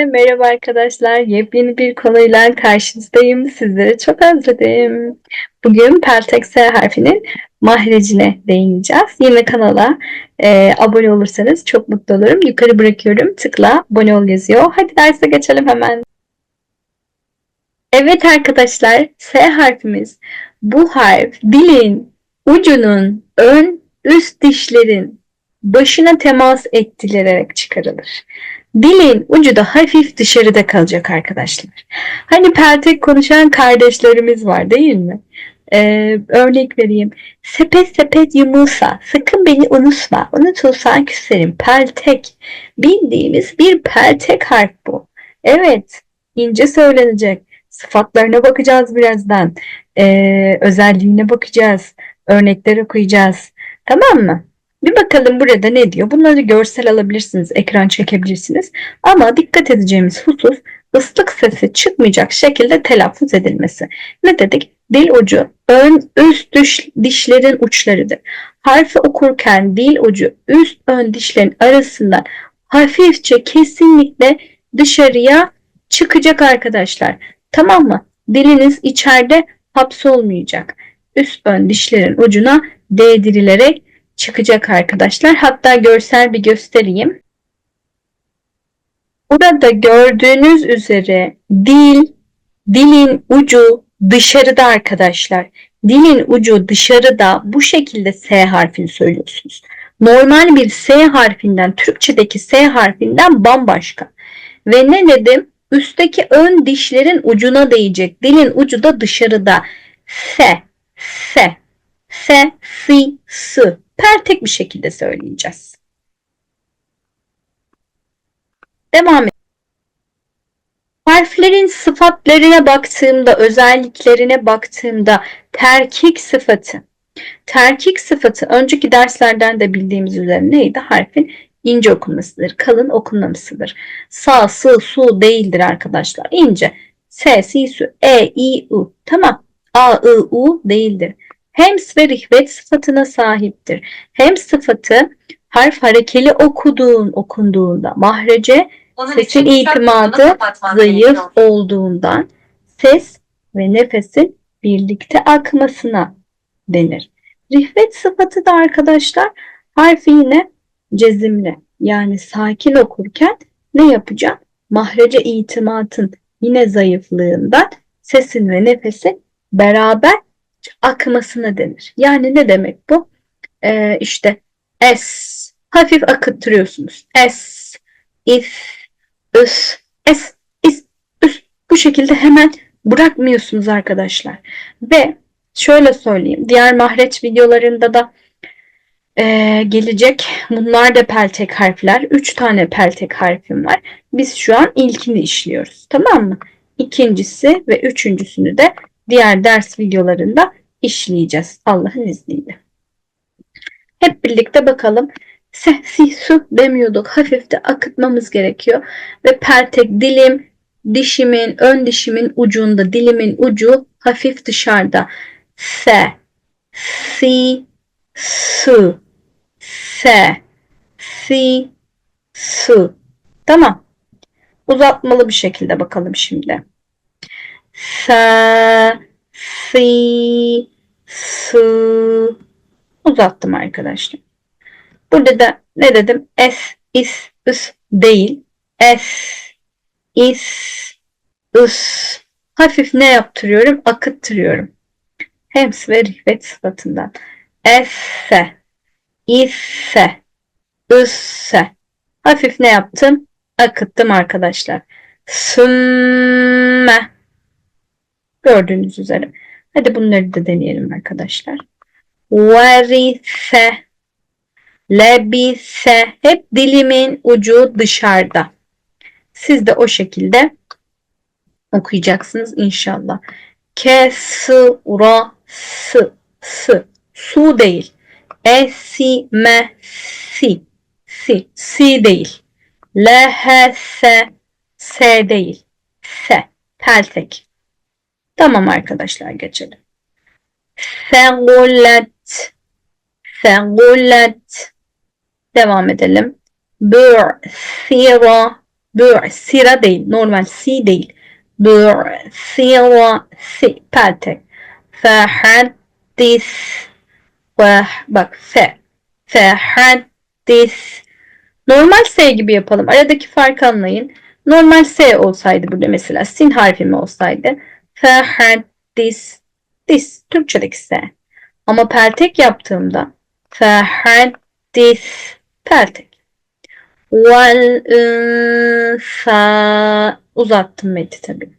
Herkese merhaba arkadaşlar. Yepyeni bir konuyla karşınızdayım. Sizleri çok özledim. Bugün Peltek S harfinin mahrecine değineceğiz. Yine kanala e, abone olursanız çok mutlu olurum. Yukarı bırakıyorum. Tıkla abone ol yazıyor. Hadi derse geçelim hemen. Evet arkadaşlar S harfimiz. Bu harf dilin ucunun ön üst dişlerin başına temas ettirilerek çıkarılır. Dilin ucu da hafif dışarıda kalacak arkadaşlar. Hani peltek konuşan kardeşlerimiz var değil mi? Ee, örnek vereyim. Sepet sepet yumulsa sakın beni unutma. Unutulsan küserim. Peltek. Bildiğimiz bir peltek harf bu. Evet. ince söylenecek. Sıfatlarına bakacağız birazdan. Ee, özelliğine bakacağız. Örnekler okuyacağız. Tamam mı? Bir bakalım burada ne diyor? Bunları görsel alabilirsiniz, ekran çekebilirsiniz. Ama dikkat edeceğimiz husus ıslık sesi çıkmayacak şekilde telaffuz edilmesi. Ne dedik? Dil ucu ön üst düş, dişlerin uçlarıdır. Harfi okurken dil ucu üst ön dişlerin arasından hafifçe kesinlikle dışarıya çıkacak arkadaşlar. Tamam mı? Diliniz içeride hapsolmayacak. Üst ön dişlerin ucuna değdirilerek çıkacak arkadaşlar. Hatta görsel bir göstereyim. Burada gördüğünüz üzere dil, dilin ucu dışarıda arkadaşlar. Dilin ucu dışarıda bu şekilde S harfini söylüyorsunuz. Normal bir S harfinden, Türkçedeki S harfinden bambaşka. Ve ne dedim? Üstteki ön dişlerin ucuna değecek. Dilin ucu da dışarıda. S, S, S, si, s pertek bir şekilde söyleyeceğiz. Devam edelim. Harflerin sıfatlarına baktığımda, özelliklerine baktığımda terkik sıfatı. Terkik sıfatı önceki derslerden de bildiğimiz üzere neydi? Harfin ince okunmasıdır, kalın okunmasıdır. Sa, sı, su değildir arkadaşlar. İnce. S, si, su, e, i, u. Tamam. A, I, U değildir hems ve rihvet sıfatına sahiptir. Hem sıfatı harf harekeli okuduğun okunduğunda mahrece Onun sesin itimadı zayıf olduğundan ses ve nefesin birlikte akmasına denir. Rihvet sıfatı da arkadaşlar harfi yine cezimli yani sakin okurken ne yapacağım? Mahrece itimatın yine zayıflığından sesin ve nefesin beraber akmasına denir. Yani ne demek bu? Ee, işte s hafif akıttırıyorsunuz. S, if, üs, s, is, üs. Bu şekilde hemen bırakmıyorsunuz arkadaşlar. Ve şöyle söyleyeyim. Diğer mahreç videolarında da e, gelecek. Bunlar da peltek harfler. Üç tane peltek harfim var. Biz şu an ilkini işliyoruz. Tamam mı? İkincisi ve üçüncüsünü de diğer ders videolarında işleyeceğiz Allah'ın izniyle. Hep birlikte bakalım. Se, si, su demiyorduk. Hafif de akıtmamız gerekiyor. Ve pertek dilim dişimin, ön dişimin ucunda, dilimin ucu hafif dışarıda. Se, si, su, se, si, su. Tamam. Uzatmalı bir şekilde bakalım şimdi. Sa, si, sı uzattım arkadaşlar. Burada da ne dedim? S, is, is değil. S, is, is. Hafif ne yaptırıyorum? Akıttırıyorum. Hems ve rihvet sıfatından. Esse, isse, üsse. Hafif ne yaptım? Akıttım arkadaşlar. Sümme. Gördüğünüz üzere. Hadi bunları da deneyelim arkadaşlar. Varise, lebise. Hep dilimin ucu dışarıda. Siz de o şekilde okuyacaksınız inşallah. Kesrası, s, su değil. Esimesi, si, si değil. Lehese, s değil. Se, peltek. Tamam arkadaşlar geçelim. Fegulet. Fegulet. Devam edelim. Bü'sira. Bü'sira değil. Normal si değil. Bü'sira si. Peltek. Fehaddis. Bak fe. Fehaddis. Normal S gibi yapalım. Aradaki farkı anlayın. Normal S olsaydı burada mesela sin harfi mi olsaydı? Fehaddis. Dis. Türkçedeki S. Ama peltek yaptığımda fehaddis. Peltek. Vel unsa. Uzattım meti tabii.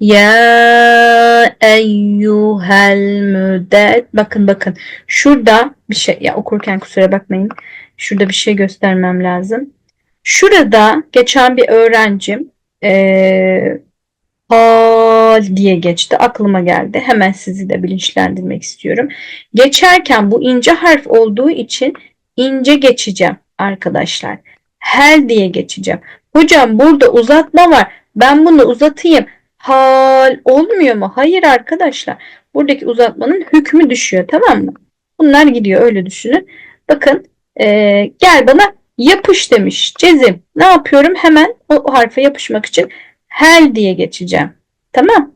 Ya eyyuhel müddet. Bakın bakın. Şurada bir şey ya okurken kusura bakmayın. Şurada bir şey göstermem lazım. Şurada geçen bir öğrencim eee hal diye geçti. Aklıma geldi. Hemen sizi de bilinçlendirmek istiyorum. Geçerken bu ince harf olduğu için ince geçeceğim arkadaşlar. Hel diye geçeceğim. Hocam burada uzatma var. Ben bunu uzatayım. Hal olmuyor mu? Hayır arkadaşlar. Buradaki uzatmanın hükmü düşüyor tamam mı? Bunlar gidiyor öyle düşünün. Bakın ee, gel bana yapış demiş. Cezim. Ne yapıyorum? Hemen o harfe yapışmak için hel diye geçeceğim. Tamam.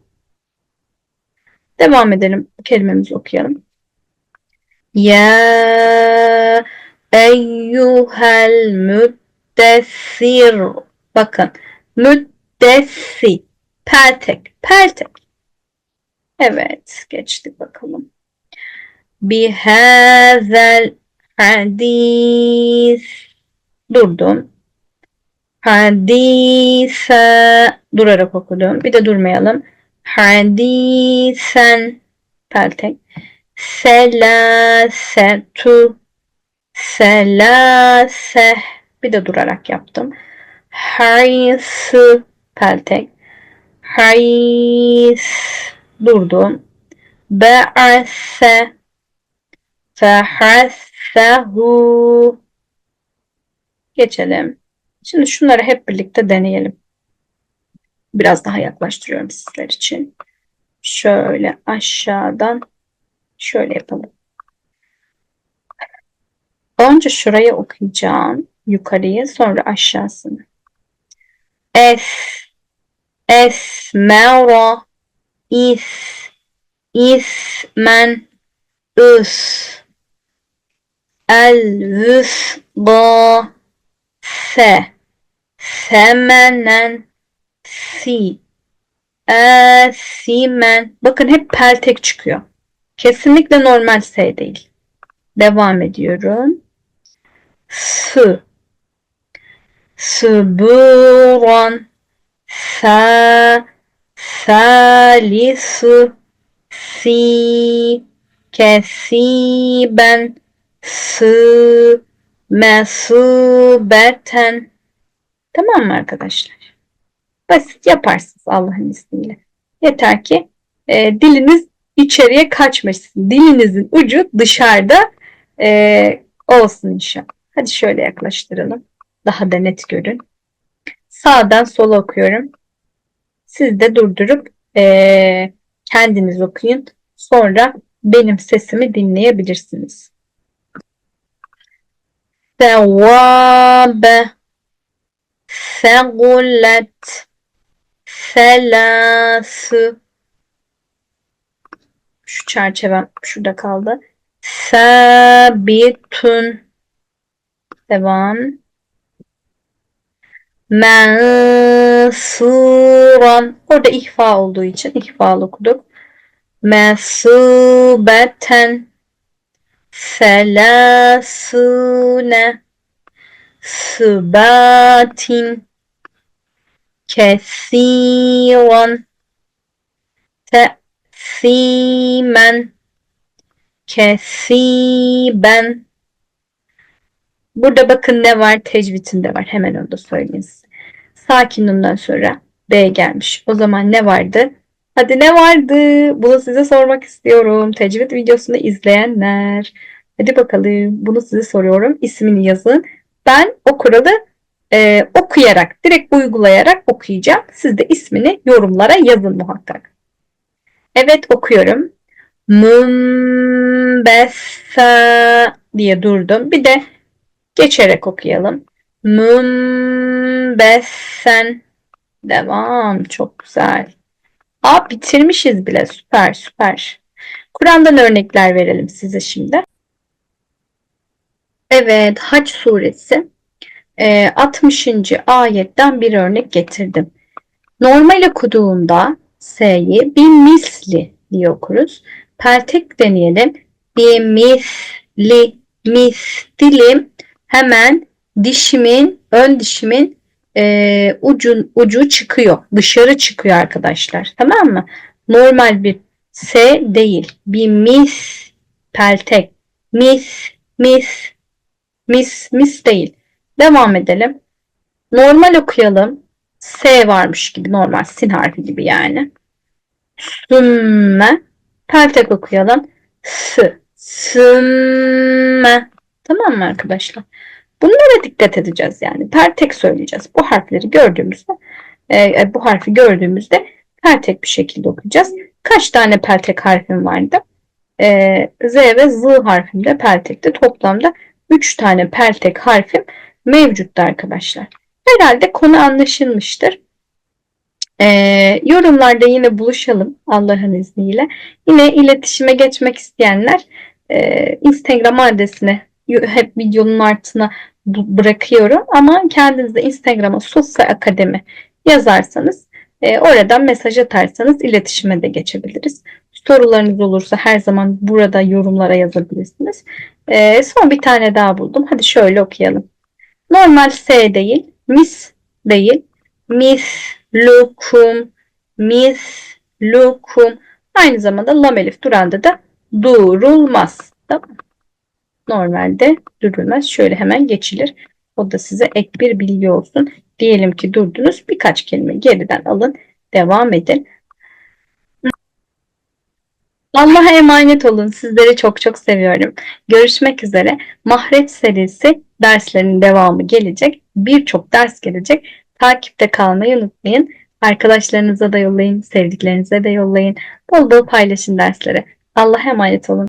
Devam edelim. Kelimemizi okuyalım. Ya eyyuhel müddessir. Bakın. Müddessi. Peltek. Peltek. Evet. Geçtik bakalım. Bihazel hadis. Durdum. Hadise durarak okudum. Bir de durmayalım. Hadisen peltek. Selasetu selase bir de durarak yaptım. Haysı peltek. Hays durdum. Be'ase fehassehu geçelim. Şimdi şunları hep birlikte deneyelim. Biraz daha yaklaştırıyorum sizler için. Şöyle aşağıdan şöyle yapalım. Önce şurayı okuyacağım. Yukarıyı sonra aşağısını. Es Esmera is ismen üs el vüsga se semenen si simen bakın hep peltek çıkıyor. Kesinlikle normal S değil. Devam ediyorum. S Sıburan Sa Salisu Si Kesiben Sı Mesubeten Tamam mı arkadaşlar? Basit yaparsınız Allah'ın izniyle. Yeter ki e, diliniz içeriye kaçmasın. Dilinizin ucu dışarıda e, olsun inşallah. Hadi şöyle yaklaştıralım. Daha da net görün. Sağdan sola okuyorum. Siz de durdurup e, kendiniz okuyun. Sonra benim sesimi dinleyebilirsiniz. Sevvabe Segulet Selası Şu çerçevem şurada kaldı. Sabitun Devam. Mensuran Orada ihfa olduğu için ihfalı okuduk. Mesubeten Selasune Sıbatin Kesiran Te'simen Kesiben Burada bakın ne var? Tecvidinde var. Hemen onu da söyleyeyim size. Sakin ondan sonra B gelmiş. O zaman ne vardı? Hadi ne vardı? Bunu size sormak istiyorum. Tecvid videosunu izleyenler. Hadi bakalım. Bunu size soruyorum. İsmini yazın. Ben o kuralı e, okuyarak, direkt uygulayarak okuyacağım. Siz de ismini yorumlara yazın muhakkak. Evet okuyorum. Mümbessa diye durdum. Bir de geçerek okuyalım. Mümbessa besen. Devam. Çok güzel. Aa bitirmişiz bile. Süper süper. Kur'an'dan örnekler verelim size şimdi. Evet Haç suresi e, 60. ayetten bir örnek getirdim. Normal okuduğunda S'yi bir misli diye okuruz. Peltek deneyelim. Bir misli, misli hemen dişimin, ön dişimin e, ucun, ucu çıkıyor. Dışarı çıkıyor arkadaşlar. Tamam mı? Normal bir S değil. Bir mis, peltek. Mis, mis, mis, mis değil. Devam edelim. Normal okuyalım. S varmış gibi normal sin harfi gibi yani. Sümme. Peltek okuyalım. S. Sümme. Tamam mı arkadaşlar? Bunlara dikkat edeceğiz yani. Pertek söyleyeceğiz. Bu harfleri gördüğümüzde e, bu harfi gördüğümüzde pertek bir şekilde okuyacağız. Kaç tane peltek harfim vardı? E, Z ve Z harfimde peltekte toplamda 3 tane peltek harfim mevcuttu arkadaşlar. Herhalde konu anlaşılmıştır. E, yorumlarda yine buluşalım Allah'ın izniyle. Yine iletişime geçmek isteyenler e, Instagram adresine hep videonun altına bırakıyorum. Ama kendiniz de Instagram'a Sosyal Akademi yazarsanız e, oradan mesaj atarsanız iletişime de geçebiliriz. Sorularınız olursa her zaman burada yorumlara yazabilirsiniz. E, son bir tane daha buldum. Hadi şöyle okuyalım. Normal S değil, mis değil, mis, lukum, mis, lukum. Aynı zamanda lam elif duranda da durulmaz. Tamam Normalde durulmaz. Şöyle hemen geçilir. O da size ek bir bilgi olsun. Diyelim ki durdunuz. Birkaç kelime geriden alın. Devam edin. Allah'a emanet olun. Sizleri çok çok seviyorum. Görüşmek üzere. Mahret serisi derslerin devamı gelecek. Birçok ders gelecek. Takipte kalmayı unutmayın. Arkadaşlarınıza da yollayın, sevdiklerinize de yollayın. Bol bol paylaşın dersleri. Allah'a emanet olun.